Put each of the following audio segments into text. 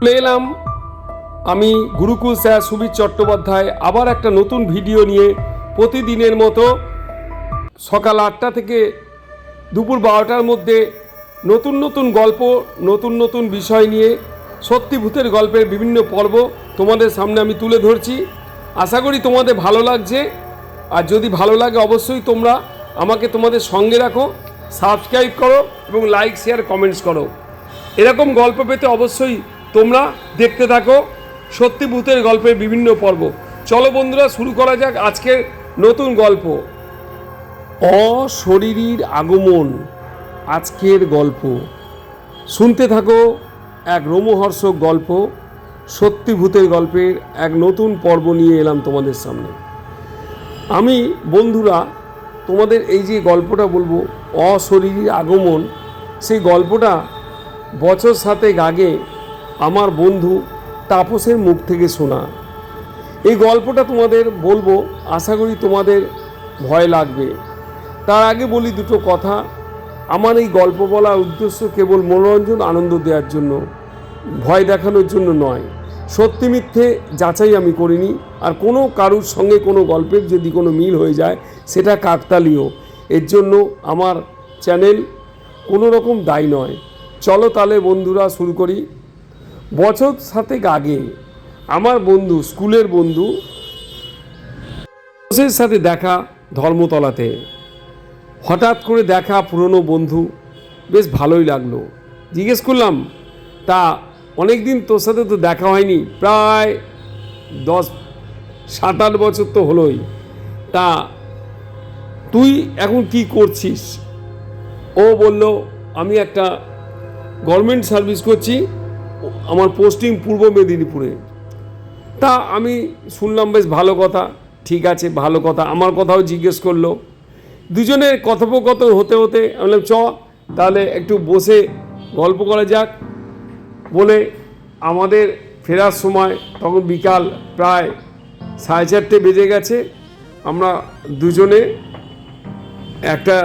চলে এলাম আমি গুরুকুল স্যার সুবীর চট্টোপাধ্যায় আবার একটা নতুন ভিডিও নিয়ে প্রতিদিনের মতো সকাল আটটা থেকে দুপুর বারোটার মধ্যে নতুন নতুন গল্প, নতুন নতুন বিষয় নিয়ে সত্যি ভূতের গল্পের বিভিন্ন পর্ব তোমাদের সামনে আমি তুলে ধরছি। আশা করি তোমাদের ভালো লাগছে। আর যদি ভালো লাগে অবশ্যই তোমরা আমাকে তোমাদের সঙ্গে রাখো, সাবস্ক্রাইব করো এবং লাইক, শেয়ার, কমেন্টস করো। এরকম গল্প পেতে অবশ্যই তোমরা দেখতে থাকো। সত্যি ভূতের গল্পের বিভিন্ন পর্ব। চলো বন্ধুরা, শুরু করা যাক আজকের নতুন গল্প। অশরীরীর আগমন আজকের গল্প। শুনতে থাকো এক রোমহর্ষক গল্প। সত্যি ভূতের গল্পের এক নতুন পর্ব নিয়ে এলাম তোমাদের সামনে। আমি, বন্ধুরা, তোমাদের এই যে গল্পটা বলব, অশরীরীর আগমন, সেই গল্পটা বছর সাতেক আগে আমার বন্ধু তাপসের মুখ থেকে শোনা। এই গল্পটা তোমাদের বলব, আশা করি তোমাদের ভয় লাগবে। তার আগে বলি দুটো কথা। আমার এই গল্প বলার উদ্দেশ্য কেবল মনোরঞ্জন আনন্দ দেওয়ার জন্য, ভয় দেখানোর জন্য নয়। সত্যি মিথ্যে যাচাই আমি করিনি, আর কোনো কারুর সঙ্গে কোনো গল্পের যদি কোনো মিল হয়ে যায়, সেটা কাকতালীয়। এর জন্য আমার চ্যানেল কোনো রকম দায়ী নয়। চলো তাহলে বন্ধুরা শুরু করি। বছর সাতেক আগে আমার বন্ধু, স্কুলের বন্ধু, বসের সাথে দেখা ধর্মতলাতে। হঠাৎ করে দেখা পুরনো বন্ধু, বেশ ভালোই লাগল। জিজ্ঞেস করলাম, তা অনেক দিন তোর সাথে তো দেখা হয়নি, প্রায় দশ সাত আট বছর তো হলোই। তা তুই এখন কি করছিস? ও বলল, আমি একটা গভর্নমেন্ট সার্ভিস করছি আমার পোস্টিং পূর্ব মেদিনীপুরে। তা আমি শুনলাম বেশ ভালো কথা, ঠিক আছে, ভালো কথা। আমার কথাও জিজ্ঞেস করল। দুজনের কথোপকথন হতে হতে আমি বললাম, চ, তাহলে একটু বসে গল্প করা যাক। বলে আমাদের ফেরার সময় তখন বিকাল প্রায় সাড়ে চারটে বেজে গেছে। আমরা দুজনে একটা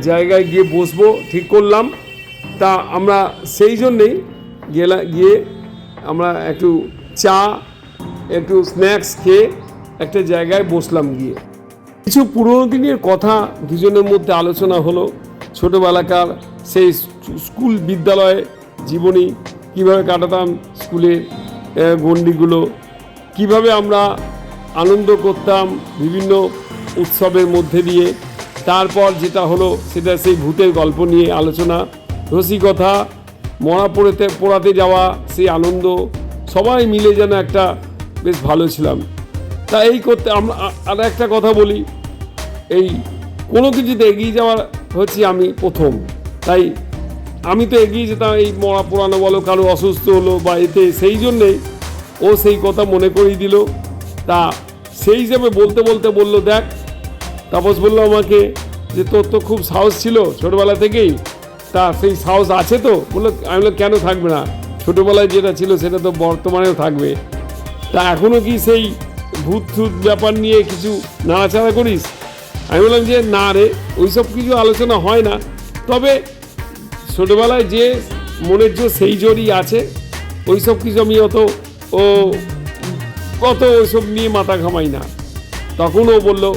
জায়গায় গিয়ে বসবো, ঠিক করলাম। তা আমরা সেই জন্যেই গেলা, গিয়ে আমরা একটু চা, একটু স্ন্যাক্স খেয়ে একটা জায়গায় বসলাম গিয়ে। কিছু পুরনো দিনের কথা দুজনের মধ্যে আলোচনা হলো, ছোটোবেলাকার সেই স্কুল বিদ্যালয়ে জীবনী কীভাবে কাটাতাম স্কুলের গণ্ডিগুলো কীভাবে আমরা আনন্দ করতাম বিভিন্ন উৎসবের মধ্যে দিয়ে, তারপর যেটা হলো সেটা সেই ভূতের গল্প নিয়ে আলোচনা রসিকথা মরা পড়েতে পড়াতে যাওয়া, সেই আনন্দ, সবাই মিলে যেন একটা বেশ ভালো ছিলাম। তা এই করতে আমরা আর একটা কথা বলি, এই কোনো কিছুতে এগিয়ে যাওয়ার হচ্ছে আমি প্রথম। তাই আমি তো এগিয়ে যেতাম এই মরা পোড়ানো বলো, কারও অসুস্থ হলো বা এতে সেই জন্যেই ও সেই কথা মনে করিয়ে দিল। তা সেই হিসেবে বলতে বলতে বলল, দেখ, তাপস বলল আমাকে যে তোর তো খুব সাহস ছিল ছোটোবেলা থেকেই তা সেই সাহস আছে তো? বলল, আমি বললাম, কেন থাকবে না? ছোটোবেলায় যেটা ছিল সেটা তো বর্তমানেও থাকবে। তা এখনও কি সেই ভূত থুত ব্যাপার নিয়ে কিছু নাড়াচাড়া করিস? আমি বললাম যে, না রে, ওইসব কিছু আলোচনা হয় না। তবে ছোটোবেলায় যে মনের জোর সেই জোরই আছে, ওইসব কিছু আমি অত, ও, কত ওইসব নিয়ে মাথা ঘামাই না। তখন ও বলল,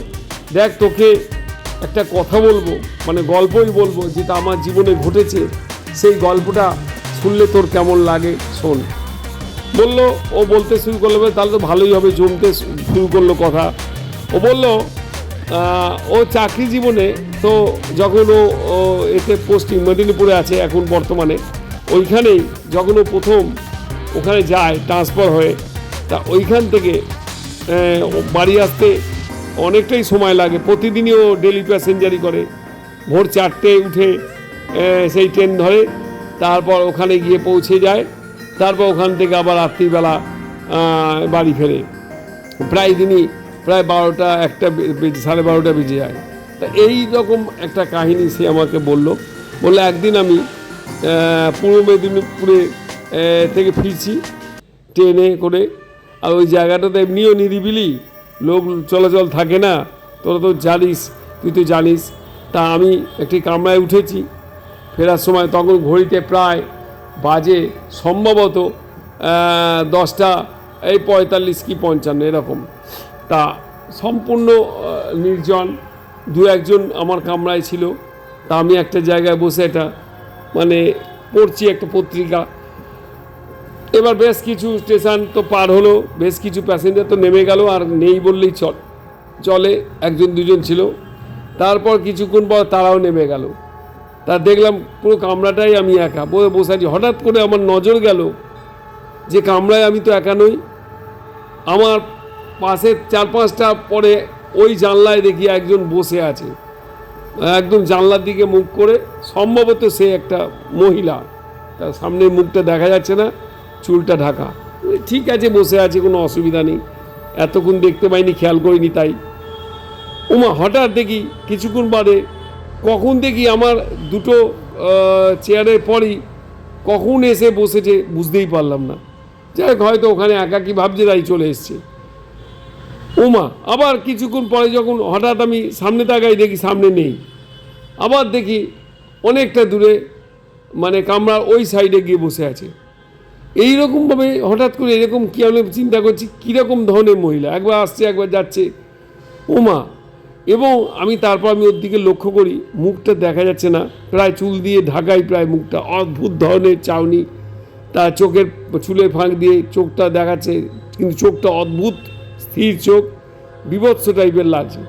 দেখ তোকে একটা কথা বলব মানে গল্পই বলব, যেটা আমার জীবনে ঘটেছে, সেই গল্পটা শুনলে তোর কেমন লাগে শোন। বলল, ও বলতে শুরু করল তাহলে তো ভালোই হবে, জমতে শুরু করল কথা। ও বলল ও চাকরি জীবনে, তো যখন ও এতে পোস্টিং মেদিনীপুরে আছে, এখন বর্তমানে, ওইখানেই যখন ও প্রথম ওখানে যায় ট্রান্সফার হয়ে, তা ওইখান থেকে বাড়ি আসতে অনেকটাই সময় লাগে। প্রতিদিনই ও ডেলি প্যাসেঞ্জারি করে। ভোর চারটে উঠে সেই ট্রেন ধরে, তারপর ওখানে গিয়ে পৌঁছে যায়। তারপর ওখান থেকে আবার রাত্রিবেলা বাড়ি ফেরে। প্রায় দিনই, প্রায় বারোটা, একটা সাড়ে বারোটা বেজে যায়। তা এই রকম একটা কাহিনী সে আমাকে বলল। বলল, একদিন আমি পূর্ব মেদিনীপুরে থেকে ফিরছি ট্রেনে করে। আর ওই জায়গাটাতে এমনিও নিরিবিলি লোক চলাচল থাকে না, তোরা তো জানিস, তুই তো জানিস। তা আমি একটি কামরায় উঠেছি। ফেরার সময় তখন ঘড়িতে প্রায় বাজে সম্ভবত দশটা, এই পঁয়তাল্লিশ কি পঞ্চান্ন, এরকম। তা সম্পূর্ণ নির্জন, দু একজন আমার কামরায় ছিল। তা আমি একটা জায়গায় বসে এটা মানে পড়ছি একটা পত্রিকা। এবার বেশ কিছু স্টেশন তো পার হলো, বেশ কিছু প্যাসেঞ্জার তো নেমে গেল আর নেই বললেই চল। চলে একজন দুজন ছিল, তারপর কিছুক্ষণ পর তারাও নেমে গেল। তা দেখলাম পুরো কামরাটাই আমি একা, বসে বসে আছি। হঠাৎ করে আমার নজর গেল যে কামরায় আমি তো একা নই। আমার পাশে চার পাঁচটা পরে ওই জানলায় দেখি একজন বসে আছে। একদম জানলার দিকে মুখ করে, সম্ভবত সে একটা মহিলা। তার সামনের মুখটা দেখা যাচ্ছে না। চুলটা ঢাকা। ঠিক আছে বসে আছে কোনো অসুবিধা নেই। এতক্ষণ দেখতে পাইনি খেয়াল করিনি তাই। ওমা হঠাৎ দেখি কিছুক্ষণ বাদে কখন দেখি আমার দুটো চেয়ারের পরই কখন এসে বসেছে বুঝতেই পারলাম না। যাই হোক, হয়তো ওখানে একাকি ভাবছে তাই চলে এসছে। ওমা আবার কিছুক্ষণ পরে যখন হঠাৎ আমি সামনে তাকাই দেখি সামনে নেই। আবার দেখি অনেকটা দূরে মানে কামরার ওই সাইডে গিয়ে বসে আছে। এই রকমভাবে হঠাৎ করে এরকম কী আমি চিন্তা করছি, কীরকম ধরনের মহিলা? একবার আসছে, একবার যাচ্ছে। ওমা! এবং আমি তারপর আমি ওর দিকে লক্ষ্য করি, মুখটা দেখা যাচ্ছে না। প্রায় চুল দিয়ে ঢাকাই প্রায় মুখটা। অদ্ভুত ধরনের চাউনি। তার চোখের চুলের ফাঁক দিয়ে চোখটা দেখাচ্ছে, কিন্তু চোখটা অদ্ভুত, স্থির চোখ, বিভৎস টাইপের লাগছে।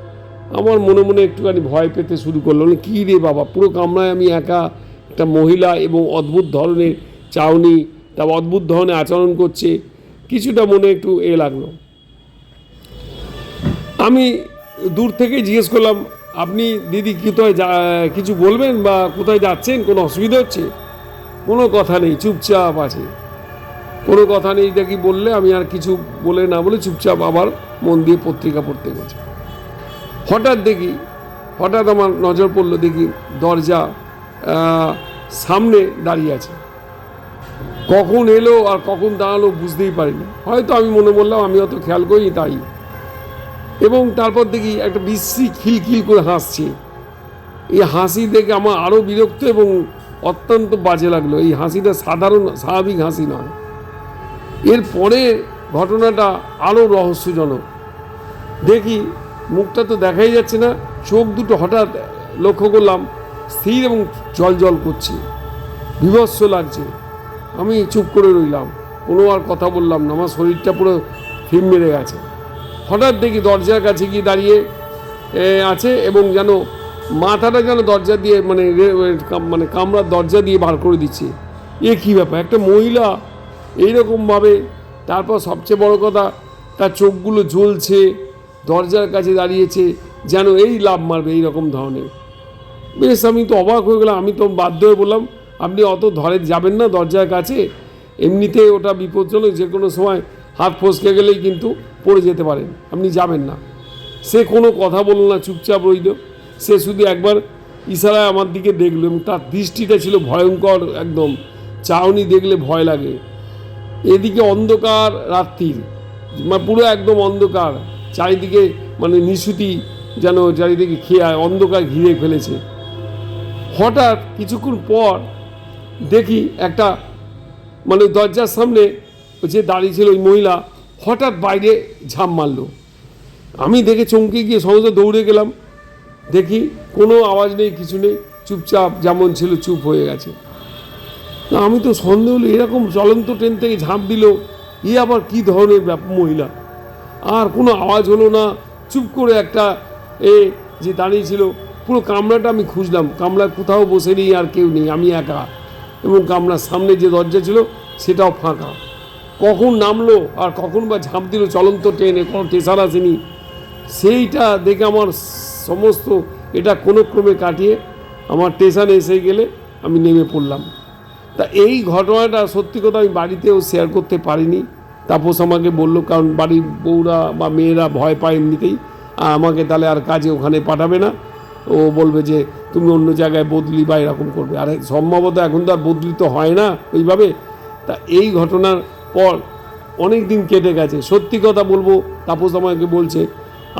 আমার মনে মনে একটুখানি ভয় পেতে শুরু করল। কী রে বাবা, পুরো কামরায় আমি একা একটা মহিলা এবং অদ্ভুত ধরনের চাউনি তারপর অদ্ভুত ধরনের আচরণ করছে, কিছুটা মনে একটু এ লাগল। আমি দূর থেকে জিজ্ঞেস করলাম, আপনি দিদি কোথায় যা- কিছু বলবেন বা কোথায় যাচ্ছেন? কোনো অসুবিধা হচ্ছে? কোনো কথা নেই, চুপচাপ আছে। কোনো কথা নেই দেখি বললে? আমি আর কিছু বলে না বলে চুপচাপ আবার মন দিয়ে পত্রিকা পড়তে গেছি হঠাৎ দেখি, হঠাৎ আমার নজর পড়ল, দেখি দরজা সামনে দাঁড়িয়ে আছে। কখন এলো আর কখন দাঁড়াল বুঝতেই পারিনি। হয়তো আমি মনে বললাম, আমি অত খেয়াল করি তাই। এবং তারপর দেখি একটা বিশ্রী খিলখিল করে হাসছে। এই হাসি দেখে আমার আরও বিরক্ত এবং অত্যন্ত বাজে লাগল। এই হাসিটা সাধারণ, স্বাভাবিক হাসি নয়। এরপরে ঘটনাটা আরও রহস্যজনক। দেখি মুখটা তো দেখাই যাচ্ছে না, চোখ দুটো হঠাৎ লক্ষ্য করলাম, স্থির এবং জল জল করছে। বিভৎস লাগছে। আমি চুপ করে রইলাম। কোনো আর কথা বললাম না, আমার শরীরটা পুরো থিম মেরে গেছে। হঠাৎ দেখি দরজার কাছে গিয়ে দাঁড়িয়ে আছে এবং যেন মাথাটা যেন দরজা দিয়ে মানে মানে কামরার দরজা দিয়ে বার করে দিচ্ছে। এ কী ব্যাপার? একটা মহিলা? এইরকমভাবে তারপর সবচেয়ে বড় কথা, তার চোখগুলো জ্বলছে, দরজার কাছে দাঁড়িয়েছে, যেন এই লাভ মারবে এই রকম ধরনের। বেশ, আমি তো অবাক হয়ে গেলাম, আমি তো বাধ্য হয়ে বললাম আপনি অত ধরে যাবেন না দরজার কাছে। এমনিতে ওটা বিপজ্জনক, যে কোনো সময় হাত ফসকে গেলেই কিন্তু পড়ে যেতে পারেন। আপনি যাবেন না। সে কোনো কথা বলল না, চুপচাপ রইল। সে শুধু একবার ইশারায় আমার দিকে দেখল এবং তার দৃষ্টিটা ছিল ভয়ঙ্কর একদম। চাউনি দেখলে ভয় লাগে। এদিকে অন্ধকার রাত্রির মানে পুরো একদম অন্ধকার। চারিদিকে মানে নিশুতি যেন চারিদিকে খেয়ে, অন্ধকার ঘিরে ফেলেছে। হঠাৎ কিছুক্ষণ পর দেখি একটা মানে দরজার সামনে যে দাঁড়িয়ে ছিল ওই মহিলা, হঠাৎ বাইরে ঝাঁপ মারলো। আমি দেখে চমকে গিয়ে সমস্ত দৌড়ে গেলাম। দেখি কোনো আওয়াজ নেই, কিছু নেই, চুপচাপ যেমন ছিল চুপ হয়ে গেছে। আমি তো সন্দেহ হলো, এরকম চলন্ত ট্রেন থেকে ঝাঁপ দিল ই আবার কি ধরনের মহিলা? আর কোনো আওয়াজ হলো না, চুপ করে একটা এ যে দাঁড়িয়েছিল পুরো কামরাটা আমি খুঁজলাম। কামরার কোথাও বসে নেই আর কেউ নেই, আমি একা। এবং কামরার সামনে যে দরজা ছিল, সেটাও ফাঁকা। কখন নামলো আর কখন বা ঝাঁপ দিল চলন্ত ট্রেনে, কোনো স্টেশন আসেনি। সেইটা দেখে আমার সমস্ত এটা কোনো ক্রমে কাটিয়ে আমার স্টেশনে এসে গেলে আমি নেমে পড়লাম। তা এই ঘটনাটা সত্যি কথা আমি বাড়িতেও শেয়ার করতে পারিনি। তাপস আমাকে বলল, কারণ বাড়ির বউরা বা মেয়েরা ভয় পায় এমনিতেই। আমাকে তাহলে আর কাজে ওখানে পাঠাবে না। ও বলবে যে তুমি অন্য জায়গায় বদলি বা এরকম করবে। আর সম্ভবত এখন তো আর বদলি তো হয় না ওইভাবে। তা এই ঘটনার পর অনেক দিন কেটে গেছে। সত্যি কথা বলব, তাপস আমাকে বলছে,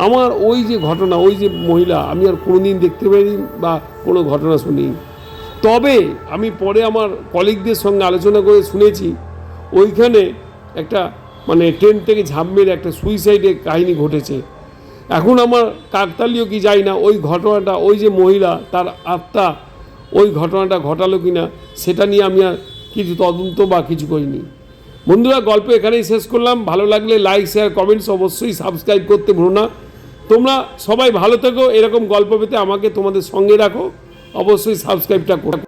আমার ওই যে ঘটনা, ওই যে মহিলা, আমি আর কোনোদিন দেখতে পাইনি বা কোনো ঘটনা শুনিনি। তবে আমি পরে আমার কলিগদের সঙ্গে আলোচনা করে শুনেছি, ওইখানে একটা মানে ট্রেন থেকে ঝাঁপ মেরে একটা সুইসাইডের কাহিনী ঘটেছে। এখন আমার কাকতালীয় কি যাই না? ওই ঘটনাটা, ওই যে মহিলা, তার আত্মা, ওই ঘটনাটা ঘটালো কি না সেটা নিয়ে আমি আর কিছু তদন্ত বা কিছু করিনি। বন্ধুরা, গল্প এখানেই শেষ করলাম। ভালো লাগলে লাইক শেয়ার কমেন্টস অবশ্যই সাবস্ক্রাইব করতে ভুলো না। তোমরা সবাই ভালো থেকো। এরকম গল্প পেতে আমাকে তোমাদের সঙ্গে রাখো। অবশ্যই সাবস্ক্রাইবটা করো।